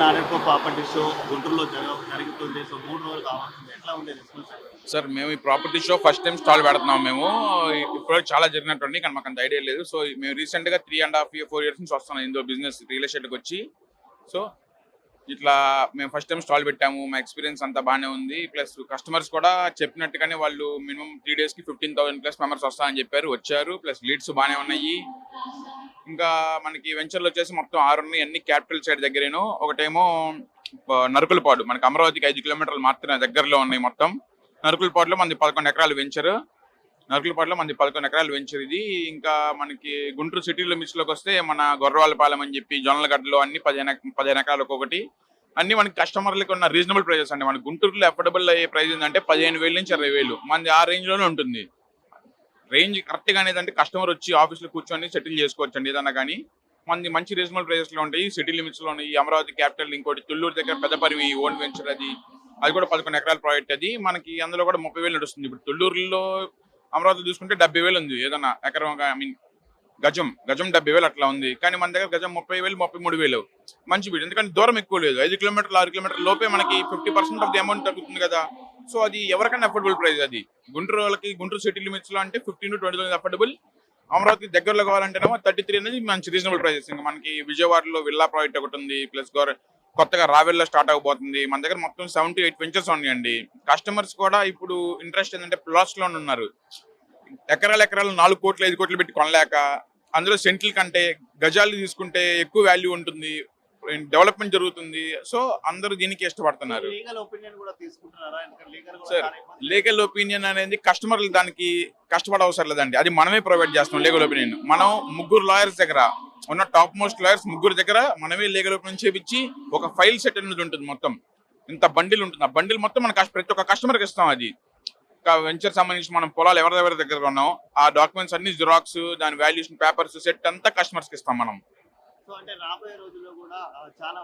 నారాయణకో property show గుంటూరులో జరుగుతుంది. So మూడు రోజులు కావాల్సింది. ఎట్లా ఉంది రెస్పాన్స్ సార్ మేము ఈ property show first time stall పెడుతున్నాం మేము. ఇప్పుడు చాలా జరిగినట్టుంది కానీ మాకు అంత ఐడియా లేదు. సో మేము రీసెంట్గా three and half year four years నుంచి వస్తున్నాం ఇందులో బిజినెస్ రియల్ ఎస్టేట్కి వచ్చి. సో ఇట్లా మేము ఫస్ట్ టైం స్టాల్ పెట్టాము. మా ఎక్స్పీరియన్స్ అంతా బాగానే ఉంది. ప్లస్ కస్టమర్స్ కూడా చెప్పినట్టుగానే వాళ్ళు మినిమం త్రీ డేస్కి ఫిఫ్టీన్ థౌసండ్ ప్లస్ మెంబర్స్ వస్తామని చెప్పారు. వచ్చారు. ప్లస్ లీడ్స్ బాగానే ఉన్నాయి. ఇంకా మనకి వెంచర్లు వచ్చేసి మొత్తం ఆరు ఉన్నాయి. అన్ని క్యాపిటల్ సైడ్ దగ్గరేను. ఒకటేమో నరుకులపాడు. మనకి అమరావతికి ఐదు కిలోమీటర్లు మాత్రమే దగ్గరలో ఉన్నాయి మొత్తం. నరుకులపాడులో మనది పదకొండు ఎకరాలు వెంచర్ నరుకులపాడులో మనది పదకొండు ఎకరాలు వెంచర్ ఇది. ఇంకా మనకి గుంటూరు సిటీలో మిస్లోకి వస్తే మన గొర్రవాళ్ళపాలెం అని చెప్పి జొన్నలగడ్డలో అన్ని పదిహేను పదిహేను ఎకరాలు ఒక్కొక్కటి. అన్ని మనకి కస్టమర్లకు ఉన్న రీజనబుల్ ప్రైజెస్ అండి. మన గుంటూరులో అఫోర్డబుల్ అయ్యే ప్రైస్ ఏంటంటే పదిహేను వేల నుంచి ఇరవై వేలు. మనది ఆ రేంజ్లోనే ఉంటుంది. రేంజ్ కరెక్ట్గా అనేది కస్టమర్ వచ్చి ఆఫీస్లో కూర్చొని సెటిల్ చేసుకోవచ్చు అండి ఏదన్నా కానీ మంది మంచి రీజనబుల్ ప్రైజెస్లో ఉంటాయి. సిటీ లిమిట్స్లో ఉన్నాయి అమరావతి క్యాపిటల్ ఇంకోటి తుళ్ళూరు దగ్గర పెద్దపరివి ఓన్ వెంచర్ అది అది కూడా పదకొండు ఎకరాల ప్రాజెక్ట్ అది. మనకి అందులో కూడా ముప్పై వేలు నడుస్తుంది. ఇప్పుడు తుళ్ళూరులో అమరావతి చూసుకుంటే డెబ్బై వేలు ఉంది. ఏదన్నా ఎకరం ఐ మీన్ గజం గజం డెబ్బై వేలు అట్లా ఉంది. కానీ మన దగ్గర గజం ముప్పై వేలు ముప్పై మూడు వేలు. మంచి బీడ్ ఎందుకంటే దూరం ఎక్కువ లేదు. ఐదు కిలోమీటర్లు ఆరు కిలోమీటర్ల లోపే మనకి fifty percent of the amount తగ్గుతుంది కదా. సో అది ఎవరికైనా అఫోర్డబుల్ ప్రైస్ అది. గుంటూరు వాళ్ళకి గుంటూరు సిటీ లిమిట్స్లో అంటే fifteen to twenty thousand affordable. Amaravati దగ్గరలో కావాలంటేనేమో థర్టీ త్రీ అనేది మంచి రీజనబుల్ ప్రైసెస్ ఇంకా మనకి విజయవాడలో విల్లా ప్రాజెక్ట్ ఒకటి ఉంది. ప్లస్ గోర కొత్తగా రావెల్లో స్టార్ట్ అవబోతుంది మన దగ్గర మొత్తం సెవెన్ టు ఎయిట్ వెంచర్స్ ఉన్నాయండి. కస్టమర్స్ కూడా ఇప్పుడు ఇంట్రెస్ట్ ఏంటంటే ప్లాట్స్లో ఉన్నారు. ఎకరాలు ఎకరాలు నాలుగు కోట్లు ఐదు కోట్లు పెట్టి కొనలేక అందులో సెంట్ల కంటే గజాలు తీసుకుంటే ఎక్కువ వాల్యూ ఉంటుంది. డెవలప్మెంట్ జరుగుతుంది. సో అందరూ దీనికి ఇష్టపడుతున్నారు. లీగల్ ఒపీనియన్ అనేది కస్టమర్లు దానికి కష్టపడ అవసరం లేదండి. అది మనమే ప్రొవైడ్ చేస్తాం లీగల్ ఒపీనియన్. మనం ముగ్గురు లాయర్స్ దగ్గర ఉన్న టాప్ మోస్ట్ లాయర్స్ ముగ్గురు దగ్గర మనమే లీగల్ ఒపీనియన్ చేపించి ఒక ఫైల్ సెట్ అనేది ఉంటుంది మొత్తం. ఇంత బండిల్ ఉంటుంది. ఆ బండిల్ మొత్తం మన ప్రతి ఒక్క కస్టమర్కి ఇస్తాం అది. వెంచర్ సంబంధించి మనం పొలాలు ఎవరెవరి దగ్గర ఉన్నాం ఆ డాక్యుమెంట్స్ అన్ని జిరాక్స్ దాని వాల్యుయేషన్ పేపర్స్ సెట్ అంతా కస్టమర్స్కి ఇస్తాం మనం. సో అంటే రాబోయే రోజుల్లో కూడా చాలా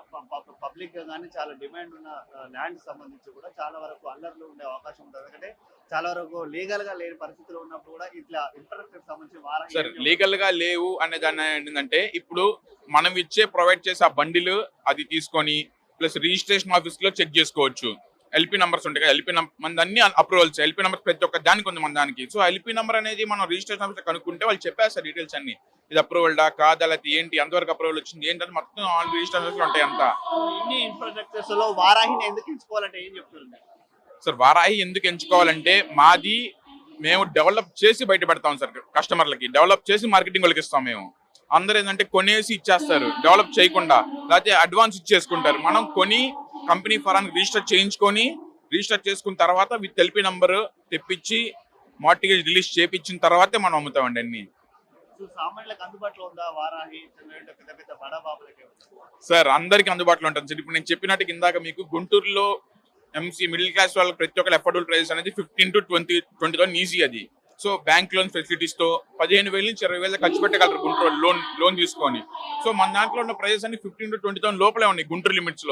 పబ్లిక్గా కానీ చాలా డిమాండ్ ఉన్న ల్యాండ్ సంబంధించి కూడా చాలా వరకు అల్లర్లు ఉండే అవకాశం ఉంటుంది. ఎందుకంటే చాలా వరకు లీగల్గా లేని పరిస్థితులు ఉన్నప్పుడు కూడా ఇట్లా ఇన్ఫ్రాస్ట్రక్చర్ సంబంధించి సార్ లీగల్గా లేవు అనే దాన్ని ఏంటంటే ఇప్పుడు మనం ఇచ్చే ప్రొవైడ్ చేసే ఆ బండిల్ అది తీసుకొని ప్లస్ రిజిస్ట్రేషన్ ఆఫీస్లో చెక్ చేసుకోవచ్చు. ఎల్పీ నంబర్స్ ఉంటాయి కదా ఎల్పీ మన అన్ని అప్రూవల్స్ ఎల్పీ నంబర్ ప్రతి ఒక్క దానికి ఉంది మన దానికి. సో ఎల్పీ నంబర్ అనేది మనం రిజిస్ట్రేషన్ ఆఫీస్ కనుక్కుంటే వాళ్ళు చెప్పేస్తారు డీటెయిల్స్ అన్ని. ఇది అప్రూవల్డా కాదా లేకపోతే ఏంటి ఎంతవరకు అప్రూవల్ వచ్చింది ఏంటని మొత్తం ఆల్ రిజిస్ట్రేషన్ ఉంటాయి అంతా. ఇన్ని ఇన్ఫ్రాస్ట్రక్చర్స్లో వారాహిని ఎందుకు ఎంచుకోవాలంటే ఏం చెప్తున్నారు? సార్ వారాహి ఎందుకు ఎంచుకోవాలంటే మాది మేము డెవలప్ చేసి బయట పెడతాం సార్ కస్టమర్లకి డెవలప్ చేసి మార్కెటింగ్ వాళ్ళకి ఇస్తాం మేము. అందరూ ఏంటంటే కొనేసి ఇచ్చేస్తారు. డెవలప్ చేయకుండా. లేకపోతే అడ్వాన్స్ ఇచ్చేసుకుంటారు. మనం కొని కంపెనీ ఫరానికి రిజిస్టర్ చేయించుకొని రిజిస్టర్ చేసుకున్న తర్వాత విత్ ఎల్పీ నంబర్ తెప్పించి మార్టిగేజ్ రిలీజ్ చేపించిన తర్వాతే మనం అమ్ముతామండి అన్ని. సార్ అందరికి అందుబాటులో ఉంటుంది సార్. ఇప్పుడు నేను చెప్పినట్టు ఇందాక మీకు గుంటూరులో ఎంసీ మిడిల్ క్లాస్ వాళ్ళకి ప్రతి ఒక్కరు అఫోర్డబుల్ ప్రైస్ అనేది fifteen to twenty twenty thousand easy అది. సో బ్యాంక్ లోన్ ఫెసిలిటీస్తో పదిహేను వేల నుంచి ఇరవై వేల ఖర్చు పెట్టగలరు గుంటూరు లోన్ లోన్ తీసుకొని. సో మన దాంట్లో ఉన్న ప్రైజెస్ అన్ని ఫిఫ్టీన్ టు ట్వంటీ థౌసండ్ లోపలే ఉన్నాయి గుంటూరు లిమిట్స్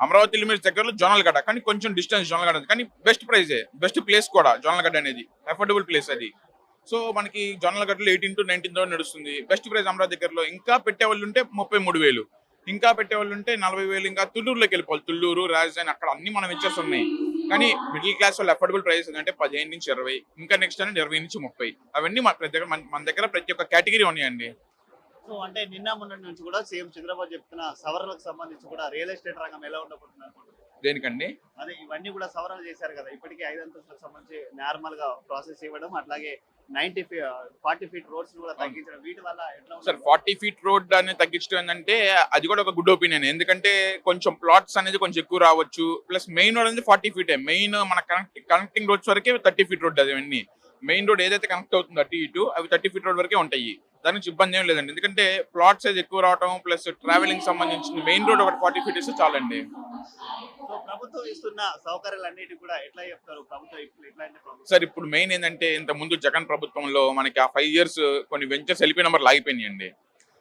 లో అమరావతి లిమిట్స్ దగ్గరలో జోనల్గడ్డ కానీ కొంచెం డిస్టెన్స్ జోనల్గడ్డ కానీ బెస్ట్ ప్రైజే బెస్ట్ ప్లేస్ కూడా జోనల్గడ్డ అనేది. అఫోర్డబుల్ ప్లేస్ అది. సో మనకి జోనల్గడ్డలో ఎయిటీన్ టు నైన్టీన్ థౌసండ్ నడుస్తుంది. బెస్ట్ ప్రైస్ అమరావతి దగ్గరలో. ఇంకా పెట్టే వాళ్ళు ఉంటే ముప్పై మూడు వేలు. ఇంకా పెట్టే వాళ్ళు ఉంటే నలభై వేలు. ఇంకా తుళ్ళూరులోకి వెళ్ళిపోవాలి. తుళ్ళూరు రాజధాని అక్కడ అన్ని మనం ఇచ్చేసి ఉన్నాయి. కానీ మిడిల్ క్లాస్ వాళ్ళు అఫోర్డబుల్ ప్రైస్ అంటే పదిహేను నుంచి ఇరవై. ఇంకా నెక్స్ట్ అనేది ఇరవై నుంచి ముప్పై. అవన్నీ మన దగ్గర మన మన దగ్గర ప్రతి ఒక్క కేటగిరీ ఉన్నాయండి. సో అంటే నిన్న మొన్న నుంచి కూడా సీఎం చంద్రబాబు చెప్తున్న సవరణలకు సంబంధించి కూడా రియల్ ఎస్టేట్ రంగం ఎలా ఉండబోతుంది అనుకుంటున్నారు? దేనికండి? అదే ఇవన్నీ కూడా సవరణలు చేశారు కదా. ఇప్పటికే ఐదు అంతస్తులకు సంబంధించి నార్మల్గా ప్రాసెస్ ఇవ్వడం అట్లాగే ninety fee forty feet roads కూడా తగ్గించడం. వీటి వల్ల ఎట్లా సార్? ఫార్టీ ఫీట్ రోడ్ అనేది తగ్గించడం ఏంటంటే అది కూడా ఒక గుడ్ ఒపీనియన్ ఎందుకంటే కొంచెం ప్లాట్స్ అనేది కొంచెం ఎక్కువ రావచ్చు. ప్లస్ మెయిన్ రోడ్ అనేది ఫార్టీ ఫీటే మెయిన్ మన కనెక్ట్ కనెక్టింగ్ రోడ్స్ వరకే థర్టీ ఫీట్ రోడ్ అది అన్ని మెయిన్ రోడ్ ఏదైతే కనెక్ట్ అవుతుందో అటు ఇటు అవి థర్టీ ఫీట్ రోడ్ వరకే ఉంటాయి. దాని నుంచి ఇబ్బంది ఏం లేదండి. ఎందుకంటే ప్లాట్ సైజ్ ఎక్కువ రావడం ప్లస్ ట్రావెలింగ్ సంబంధించిన మెయిన్ రోడ్ ఒకటి ఫార్టీ ఫీట్ ఇస్తే చాలండి. ప్రభుత్వం ఇస్తున్న కూడా ఎట్లా చెప్తారు? ప్రభుత్వం సార్ ఇప్పుడు మెయిన్ ఏంటంటే ఇంత ముందు జగన్ ప్రభుత్వంలో మనకి ఆ ఫైవ్ ఇయర్స్ కొన్ని వెంచర్స్ ఎల్పీ నెంబర్ ఆగిపోయినాయండి.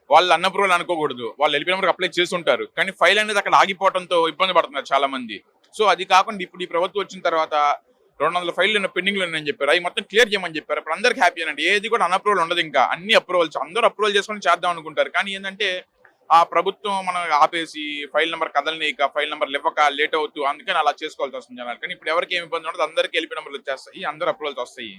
వాళ్ళు అన్నప్రూవల్ అనుకోకూడదు. వాళ్ళు ఎల్పీ నెంబర్ అప్లై చేసి ఉంటారు కానీ ఫైల్ అనేది అక్కడ ఆగిపోవడంతో ఇబ్బంది పడుతున్నారు చాలా మంది సో అది కాకుండా ఇప్పుడు ఈ ప్రభుత్వం వచ్చిన తర్వాత రెండు వందల ఫైల్ ఉన్న లో ఉన్నాయని చెప్పారు. అవి మొత్తం క్లియర్ చేయమని చెప్పారు. ఇప్పుడు అందరికి హ్యాపీ అండి ఏది కూడా అన్అప్రూవల్ ఉండదు ఇంకా. అన్ని అప్రూవల్స్ అందరూ అప్రూవల్ చేసుకొని చేద్దాం అనుకుంటారు. కానీ ఏంటంటే ఆ ప్రభుత్వం మనం ఆపేసి ఫైల్ నెంబర్ కదలనీక ఫైల్ నెంబర్ ఇవ్వక లేట్ అవుతూ అందుకని అలా చేసుకోవాల్సి వస్తుంది జనాలు. కానీ ఇప్పుడు ఎవరికి ఏమి ఇబ్బంది ఉండదు అందరికీ ఎల్పీ నెంబర్లు వచ్చేస్తాయి అందరు అప్రూవల్స్ వస్తాయి.